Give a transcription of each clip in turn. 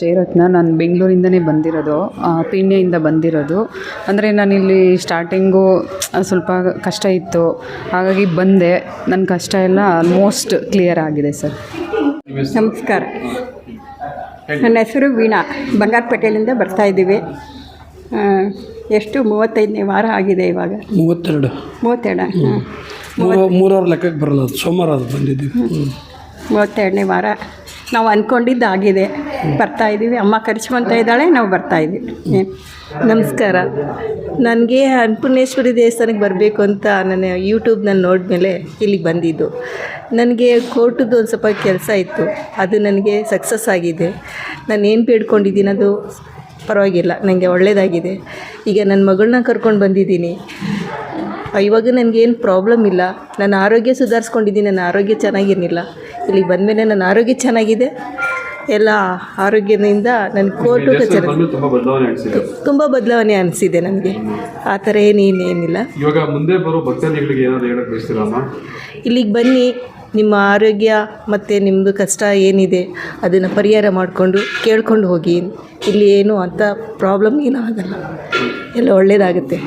ಜಯರತ್ನ ನಾನು ಬೆಂಗಳೂರಿಂದನೇ ಬಂದಿರೋದು ಪೀಣ್ಯೆಯಿಂದ ಬಂದಿರೋದು. ಅಂದರೆ ನಾನಿಲ್ಲಿ ಸ್ಟಾರ್ಟಿಂಗು ಸ್ವಲ್ಪ ಕಷ್ಟ ಇತ್ತು. ಹಾಗಾಗಿ ಬಂದೆ. ನನ್ನ ಕಷ್ಟ ಎಲ್ಲ ಆಲ್ಮೋಸ್ಟ್ ಕ್ಲಿಯರ್ ಆಗಿದೆ ಸರ್ ನಮಸ್ಕಾರ. ನನ್ನ ಹೆಸರು ವೀಣಾ. ಬಂಗಾರಪೇಟೆಯಿಂದ ಬರ್ತಾ ಇದ್ದೀವಿ. ಎಷ್ಟು? ಮೂವತ್ತೈದನೇ ವಾರ ಆಗಿದೆ ಇವಾಗ. ಮೂವತ್ತೆರಡು. ಮೂವತ್ತೆರಡು? ಮೂರು ಮೂರವರೆ ಲೆಕ್ಕಕ್ಕೆ ಬರಲ್ಲ ಅದು. ಸೋಮವಾರ ಅದು ಬಂದಿದ್ದೀವಿ. ಮೂವತ್ತೆರಡನೇ ವಾರ. ನಾವು ಅಂದ್ಕೊಂಡಿದ್ದು ಆಗಿದೆ ಬರ್ತಾ ಇದ್ದೀವಿ ಅಮ್ಮ ಕರ್ಚ್ಕೊತ ಇದ್ದಾಳೆ, ನಾವು ಬರ್ತಾ ಇದ್ದೀವಿ ನಮಸ್ಕಾರ. ನನಗೆ ಅನ್ನಪೂರ್ಣೇಶ್ವರಿ ದೇವಸ್ಥಾನಕ್ಕೆ ಬರಬೇಕು ಅಂತ ನಾನು ಯೂಟ್ಯೂಬ್ನಲ್ಲಿ ನೋಡಿದ್ಮೇಲೆ ಇಲ್ಲಿಗೆ ಬಂದಿದ್ದು. ನನಗೆ ಕೋರ್ಟದ್ದು ಒಂದು ಸ್ವಲ್ಪ ಕೆಲಸ ಇತ್ತು. ಅದು ನನಗೆ ಸಕ್ಸಸ್ ಆಗಿದೆ. ನಾನು ಏನು ಬೇಡ್ಕೊಂಡಿದ್ದೀನಿ ಅದು? ಪರವಾಗಿಲ್ಲ. ನನಗೆ ಒಳ್ಳೆಯದಾಗಿದೆ ಈಗ ನನ್ನ ಮಗಳನ್ನ ಕರ್ಕೊಂಡು ಬಂದಿದ್ದೀನಿ. ಇವಾಗ ನನಗೇನು ಪ್ರಾಬ್ಲಮ್ ಇಲ್ಲ. ನನ್ನ ಆರೋಗ್ಯ ಸುಧಾರಿಸ್ಕೊಂಡಿದ್ದೀನಿ ನನ್ನ ಆರೋಗ್ಯ ಚೆನ್ನಾಗಿರಲಿಲ್ಲ. ಇಲ್ಲಿಗೆ ಬಂದಮೇಲೆ ನನ್ನ ಆರೋಗ್ಯ ಚೆನ್ನಾಗಿದೆ. ಎಲ್ಲ ಆರೋಗ್ಯದಿಂದ ನನ್ನ ಕೋರ್ಟು ಕಚೇರಿ ತುಂಬ ಬದಲಾವಣೆ ಅನಿಸಿದೆ. ತುಂಬ ಬದಲಾವಣೆ ಅನಿಸಿದೆ ನನಗೆ. ಆ ಥರ ಏನೇನೇನಿಲ್ಲ ಇವಾಗ ಮುಂದೆ ಬರೋ ಭಕ್ತಾದಿಗಳಿಗೆ ಏನಾದ್ರು ಹೇಳಕ್ ಬಯಸ್ತೀರಮ್ಮ ಇಲ್ಲಿಗೆ ಬನ್ನಿ. ನಿಮ್ಮ ಆರೋಗ್ಯ ಮತ್ತು ನಿಮ್ಮದು ಕಷ್ಟ ಏನಿದೆ ಅದನ್ನು ಪರಿಹಾರ ಮಾಡಿಕೊಂಡು ಕೇಳ್ಕೊಂಡು ಹೋಗಿ. ಇಲ್ಲಿ ಏನು ಅಂತ ಪ್ರಾಬ್ಲಮ್ ಏನೂ ಆಗಲ್ಲ. ಎಲ್ಲ ಒಳ್ಳೆಯದಾಗುತ್ತೆ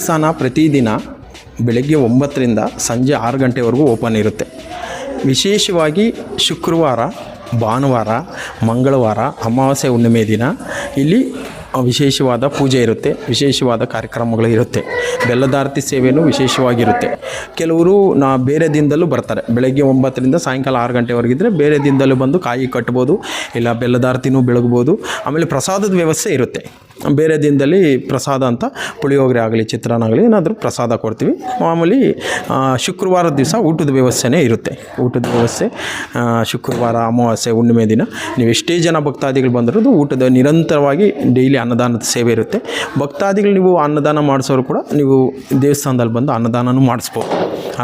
ದೇವಸ್ಥಾನ ಪ್ರತಿದಿನ ಬೆಳಗ್ಗೆ ಒಂಬತ್ತರಿಂದ ಸಂಜೆ ಆರು ಗಂಟೆವರೆಗೂ ಓಪನ್ ಇರುತ್ತೆ. ವಿಶೇಷವಾಗಿ ಶುಕ್ರವಾರ, ಭಾನುವಾರ, ಮಂಗಳವಾರ, ಅಮಾವಾಸ್ಯೆ, ಹುಣ್ಣಿಮೆ ದಿನ ಇಲ್ಲಿ ವಿಶೇಷವಾದ ಪೂಜೆ ಇರುತ್ತೆ, ವಿಶೇಷವಾದ ಕಾರ್ಯಕ್ರಮಗಳು ಇರುತ್ತೆ. ಬೆಲ್ಲದಾರತಿ ಸೇವೆಯೂ ವಿಶೇಷವಾಗಿರುತ್ತೆ. ಕೆಲವರು ನಾ ಬೇರೆ ದಿನದಲ್ಲೂ ಬರ್ತಾರೆ. ಬೆಳಗ್ಗೆ ಒಂಬತ್ತರಿಂದ ಸಾಯಂಕಾಲ ಆರು ಗಂಟೆವರೆಗಿದ್ದರೆ ಬೇರೆ ದಿನದಲ್ಲೂ ಬಂದು ಕಾಯಿ ಕಟ್ಬೋದು, ಇಲ್ಲ ಬೆಲ್ಲದಾರತಿನೂ ಬೆಳಗ್ಬೋದು. ಆಮೇಲೆ ಪ್ರಸಾದದ ವ್ಯವಸ್ಥೆ ಇರುತ್ತೆ. ಬೇರೆ ದಿನದಲ್ಲಿ ಪ್ರಸಾದ ಅಂತ ಪುಳಿಯೋಗರೆ ಆಗಲಿ, ಚಿತ್ರಾನ್ನ ಆಗಲಿ, ಏನಾದರೂ ಪ್ರಸಾದ ಕೊಡ್ತೀವಿ. ಮಾಮೂಲಿ ಶುಕ್ರವಾರದ ದಿವಸ ಊಟದ ವ್ಯವಸ್ಥೆನೇ ಇರುತ್ತೆ. ಊಟದ ವ್ಯವಸ್ಥೆ ಶುಕ್ರವಾರ, ಅಮಾವಾಸ್ಯೆ, ಹುಣ್ಣಿಮೆ ದಿನ. ನೀವು ಎಷ್ಟೇ ಜನ ಭಕ್ತಾದಿಗಳು ಬಂದಿರೋದು ಊಟದ ನಿರಂತರವಾಗಿ ಡೈಲಿ ಅನ್ನದಾನದ ಸೇವೆ ಇರುತ್ತೆ. ಭಕ್ತಾದಿಗಳು ನೀವು ಅನ್ನದಾನ ಮಾಡಿಸೋರು ಕೂಡ ನೀವು ದೇವಸ್ಥಾನದಲ್ಲಿ ಬಂದು ಅನ್ನದಾನನೂ ಮಾಡಿಸ್ಬೋದು.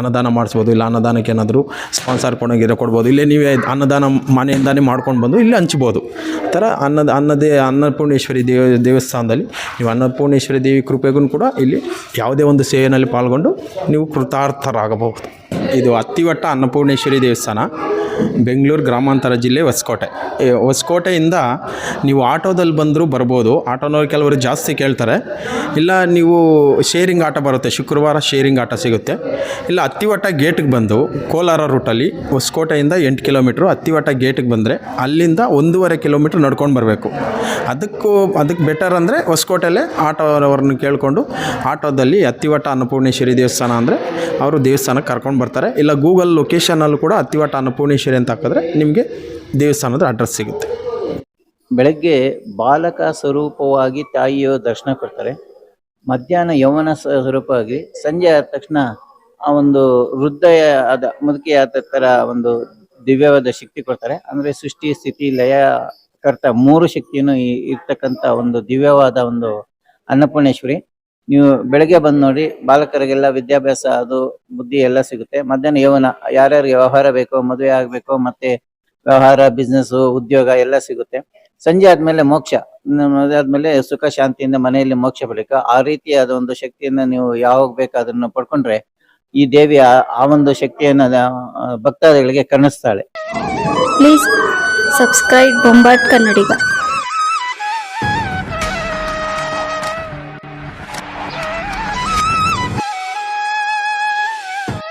ಅನ್ನದಾನ ಮಾಡಿಸ್ಬೋದು, ಇಲ್ಲ ಅನ್ನದಾನಕ್ಕೆ ಏನಾದರೂ ಸ್ಪಾನ್ಸರ್ ಕೊಡೋಂಗಿರೋ ಕೊಡ್ಬೋದು. ಇಲ್ಲೇ ನೀವೇ ಅನ್ನದಾನ ಮನೆಯಿಂದಾನೇ ಮಾಡ್ಕೊಂಡು ಬಂದು ಇಲ್ಲಿ ಹಂಚ್ಬೋದು. ಆ ಥರ ಅನ್ನದ, ಅನ್ನದೇ, ಅನ್ನಪೂರ್ಣೇಶ್ವರಿ ದೇವ, ದೇವಸ್ಥಾನದಲ್ಲಿ ನೀವು ಅನ್ನಪೂರ್ಣೇಶ್ವರಿ ದೇವಿ ಕೃಪೆಗೂ ಕೂಡ ಇಲ್ಲಿ ಯಾವುದೇ ಒಂದು ಸೇವೆಯಲ್ಲಿ ಪಾಲ್ಗೊಂಡು ನೀವು ಕೃತಾರ್ಥರಾಗಬಹುದು. ಇದು ಅತ್ತಿವಟ್ಟ ಅನ್ನಪೂರ್ಣೇಶ್ವರಿ ದೇವಸ್ಥಾನ. ಬೆಂಗಳೂರು ಗ್ರಾಮಾಂತರ ಜಿಲ್ಲೆ ಹೊಸಕೋಟೆ. ಹೊಸಕೋಟೆಯಿಂದ ನೀವು ಆಟೋದಲ್ಲಿ ಬಂದರೂ ಬರ್ಬೋದು. ಆಟೋನವ್ರು ಕೆಲವರು ಜಾಸ್ತಿ ಕೇಳ್ತಾರೆ. ಇಲ್ಲ, ನೀವು ಶೇರಿಂಗ್ ಆಟೋ ಬರುತ್ತೆ. ಶುಕ್ರವಾರ ಶೇರಿಂಗ್ ಆಟೋ ಸಿಗುತ್ತೆ. ಇಲ್ಲ ಹತ್ತಿವಟ್ಟ ಗೇಟಿಗೆ ಬಂದು ಕೋಲಾರ ರೂಟಲ್ಲಿ ಹೊಸಕೋಟೆಯಿಂದ ಎಂಟು ಕಿಲೋಮೀಟ್ರು ಹತ್ತಿವಟ್ಟ ಗೇಟಿಗೆ ಬಂದರೆ ಅಲ್ಲಿಂದ ಒಂದೂವರೆ ಕಿಲೋಮೀಟ್ರ್ ನಡ್ಕೊಂಡು ಬರಬೇಕು. ಅದಕ್ಕೂ, ಅದಕ್ಕೆ ಬೆಟರ್ ಅಂದರೆ ಹೊಸಕೋಟೆಲ್ಲೇ ಆಟೋರವ್ರನ್ನ ಕೇಳಿಕೊಂಡು ಆಟೋದಲ್ಲಿ ಹತ್ತಿವಟ್ಟ ಅನ್ನಪೂರ್ಣೇಶ್ವರಿ ದೇವಸ್ಥಾನ ಅಂದರೆ ಅವರು ದೇವಸ್ಥಾನಕ್ಕೆ ಕರ್ಕೊಂಡು ಬರ್ತಾರೆ. ಇಲ್ಲ ಗೂಗಲ್ ಲೊಕೇಶನಲ್ಲೂ ಕೂಡ ಹತ್ತಿವಟ್ಟ ಅನ್ನಪೂರ್ಣೇಶ್ವರಿ ಅಂತ ಹಾಕಿದ್ರೆ ನಿಮಗೆ ದೇವಸ್ಥಾನದ ಅಡ್ರೆಸ್ ಸಿಗುತ್ತೆ. ಬೆಳಗ್ಗೆ ಬಾಲಕ ಸ್ವರೂಪವಾಗಿ ತಾಯಿಯು ದರ್ಶನ ಕೊಡ್ತಾರೆ. ಮಧ್ಯಾಹ್ನ ಯೌವನ ಸ್ವರೂಪವಾಗಿ ಸಂಜೆ ಆದ ತಕ್ಷಣ ಆ ಒಂದು ವೃದ್ಧ ಆದ ಮುದುಕಿ ಆದ ಥರ ಒಂದು ದಿವ್ಯವಾದ ಶಕ್ತಿ ಕೊಡ್ತಾರೆ. ಅಂದ್ರೆ ಸೃಷ್ಟಿ, ಸ್ಥಿತಿ, ಲಯ, ಕರ್ತ ಮೂರು ಶಕ್ತಿಯನ್ನು ಇರ್ತಕ್ಕಂಥ ಒಂದು ದಿವ್ಯವಾದ ಒಂದು ಅನ್ನಪೂರ್ಣೇಶ್ವರಿ. ನೀವು ಬೆಳಗ್ಗೆ ಬಂದು ನೋಡಿ, ಬಾಲಕರಿಗೆಲ್ಲ ವಿದ್ಯಾಭ್ಯಾಸ ಅದು ಬುದ್ಧಿ ಎಲ್ಲ ಸಿಗುತ್ತೆ. ಮಧ್ಯಾಹ್ನ ಯೌವನ, ಯಾರ್ಯಾರಿಗೆ ವ್ಯವಹಾರ ಬೇಕೋ, ಮದುವೆ ಆಗಬೇಕು, ಮತ್ತೆ ವ್ಯವಹಾರ ಬಿಸ್ನೆಸ್ ಉದ್ಯೋಗ ಎಲ್ಲ ಸಿಗುತ್ತೆ. ಸಂಜೆ ಆದ್ಮೇಲೆ ಮೋಕ್ಷ. ಆದ್ಮೇಲೆ ಸುಖ, ಶಾಂತಿಯಿಂದ ಮನೆಯಲ್ಲಿ ಮೋಕ್ಷ ಬಳಿಕ ಆ ರೀತಿಯಾದ ಒಂದು ಶಕ್ತಿಯನ್ನ ನೀವು ಯಾವಾಗ ಬೇಕು ಅದನ್ನು ಪಡ್ಕೊಂಡ್ರೆ ಈ ದೇವಿ ಆ ಒಂದು ಶಕ್ತಿಯನ್ನ ಭಕ್ತಾದಿಗಳಿಗೆ ಕಾಣಿಸ್ತಾಳೆ ಪ್ಲೀಸ್ ಸಬ್ಸ್ಕ್ರೈಬ್ ಬೊಂಬಾಟ್ ಕನ್ನಡಿಗ